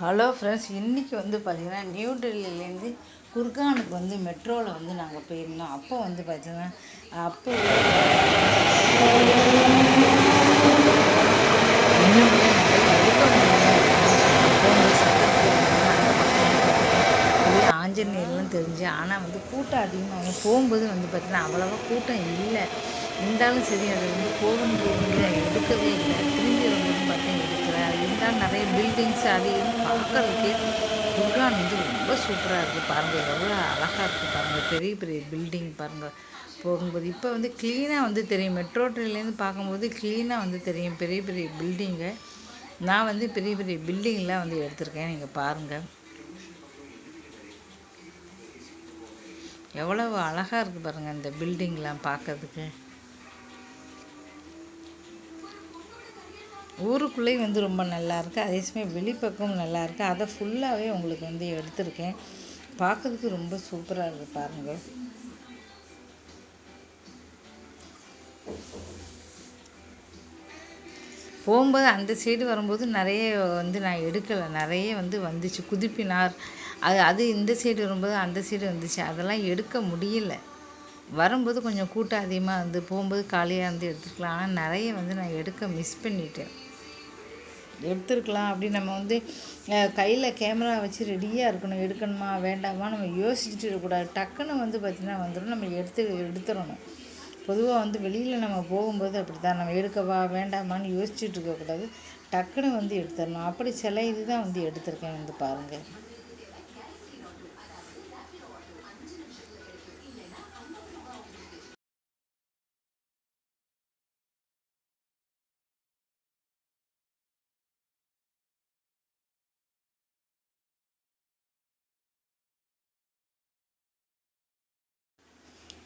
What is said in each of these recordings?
Hello friends இன்றைக்கி வந்து பார்த்திங்கன்னா நியூ டெல்லியிலேருந்து குர்கானுக்கு வந்து மெட்ரோவில் வந்து நாங்கள் போயிருந்தோம். அப்போ வந்து பார்த்திங்கன்னா அப்போ ஆஞ்சநேயர்லாம் தெரிஞ்சு ஆனால் வந்து கூட்டம் அதிகமாக போகும்போது வந்து பார்த்திங்கன்னா அவ்வளோவா கூட்டம் இல்லை. இருந்தாலும் சரி அதை வந்து போகும்போது எடுக்கவே இல்லை. திரும்பி வந்து பார்த்தீங்கன்னா இருந்தால் நிறைய பில்டிங்ஸ் அது பார்க்குறதுக்கே குர்கான் வந்து ரொம்ப சூப்பராக இருக்குது பாருங்கள் எவ்வளோ அழகாக இருக்குது பாருங்கள் பெரிய பெரிய பில்டிங் பாருங்கள் போகும்போது இப்போ வந்து க்ளீனாக வந்து தெரியும். மெட்ரோ ட்ரெயின்லேருந்து பார்க்கும்போது க்ளீனாக வந்து தெரியும். பெரிய பெரிய பில்டிங்கு நான் வந்து பெரிய பெரிய பில்டிங்லாம் வந்து எடுத்திருக்கேன். நீங்கள் பாருங்கள் எவ்வளவு அழகாக இருக்குது பாருங்கள் இந்த பில்டிங்லாம் பார்க்கறதுக்கு. ஊருக்குள்ளேயும் வந்து ரொம்ப நல்லாயிருக்கு. அதே சமயம் வெளிப்பக்கமும் நல்லாயிருக்கு. அதை ஃபுல்லாகவே உங்களுக்கு வந்து எடுத்திருக்கேன். பார்க்குறதுக்கு ரொம்ப சூப்பராக இருக்குது பாருங்கள் போகும்போது அந்த சைடு வரும்போது நிறைய வந்து நான் எடுக்கலை. நிறைய வந்து வந்துச்சு. குதிப்பினார். அது அது இந்த சைடு வரும்போது அந்த சைடு வந்துச்சு. அதெல்லாம் எடுக்க முடியல. வரும்போது கொஞ்சம் கூட்டம் அதிகமாக வந்து போகும்போது காலியாக இருந்து எடுத்துக்கலாம் ஆனால் நிறைய வந்து நான் எடுக்க மிஸ் பண்ணிட்டேன். எடுத்துருக்கலாம் அப்படி நம்ம வந்து கையில் கேமரா வச்சு ரெடியாக இருக்கணும். எடுக்கணுமா வேண்டாமா நம்ம யோசிச்சுட்டு இருக்கக்கூடாது. டக்குன்னு வந்து பார்த்திங்கன்னா வந்துடும் நம்ம எடுத்து எடுத்துடணும். பொதுவாக வந்து வெளியில் நம்ம போகும்போது அப்படி தான் நம்ம எடுக்கவா வேண்டாமான்னு யோசிச்சுட்டு இருக்கக்கூடாது. டக்குன்னு வந்து எடுத்துடணும். அப்படி சில இது தான் வந்து எடுத்திருக்கேன் வந்து பாருங்கள்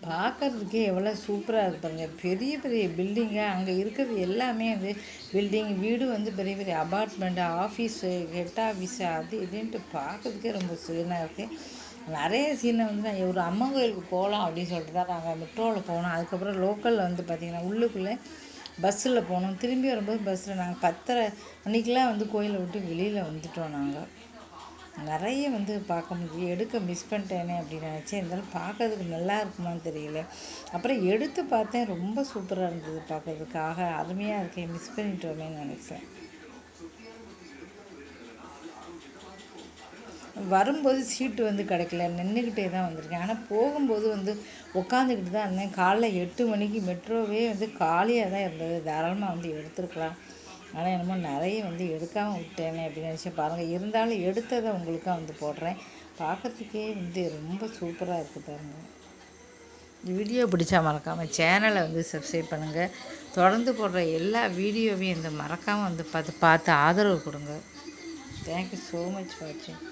பார்க்குறதுக்கே எவ்வளோ சூப்பராக இருப்பாங்க பெரிய பெரிய பில்டிங்கு அங்கே இருக்கிறது எல்லாமே வந்து பில்டிங் வீடு வந்து பெரிய பெரிய அபார்ட்மெண்ட்டு ஆஃபீஸு ஹெட் ஆஃபீஸு அது இதுன்ட்டு பார்க்குறதுக்கே ரொம்ப சீனாக இருக்குது நிறைய சீனை வந்து நான் ஒரு அம்மன் கோயிலுக்கு போகலாம் அப்படின்னு சொல்லிட்டு தான் நாங்கள் மெட்ரோவில் போனோம். அதுக்கப்புறம் லோக்கலில் வந்து பார்த்திங்கன்னா உள்ளுக்குள்ளே பஸ்ஸில் போனோம். திரும்பி வரும்போது பஸ்ஸில் நாங்கள் பத்தரை மணிக்கெலாம் வந்து கோயிலை விட்டு வெளியில் வந்துட்டோம் நாங்கள் நிறைய வந்து பார்க்க முடியும் எடுக்க மிஸ் பண்ணிட்டேனே அப்படின்னு நினச்சேன் இருந்தாலும் பார்க்கறதுக்கு நல்லா இருக்குமான்னு தெரியல. அப்புறம் எடுத்து பார்த்தேன் ரொம்ப சூப்பராக இருந்தது பார்க்கறதுக்காக அருமையாக இருக்கேன் மிஸ் பண்ணிட்டோமேன்னு நினச்சேன். வரும்போது சீட்டு வந்து கிடைக்கல. நின்றுக்கிட்டே தான் வந்திருக்கேன். ஆனால் போகும்போது வந்து உட்காந்துக்கிட்டு தான் இருந்தேன். காலைல எட்டு மணிக்கு மெட்ரோவே வந்து காலியாக தான் இருந்தது. தாராளமாக வந்து எடுத்துருக்கலாம். ஆனால் என்னமோ நிறைய வந்து எடுக்காமல் விட்டேனே அப்படின்னு நினச்சி பாருங்கள் இருந்தாலும் எடுத்ததை உங்களுக்காக வந்து போடுறேன். பார்க்குறதுக்கே வந்து ரொம்ப சூப்பராக இருக்குது பாருங்கள் இந்த வீடியோ பிடிச்சா மறக்காமல் சேனலை வந்து சப்ஸ்கிரைப் பண்ணுங்கள் தொடர்ந்து போடுற எல்லா வீடியோவையும் இந்த மறக்காமல் வந்து பார்த்து பார்த்து ஆதரவு கொடுங்க. தேங்க்யூ ஸோ மச் வாட்சிங்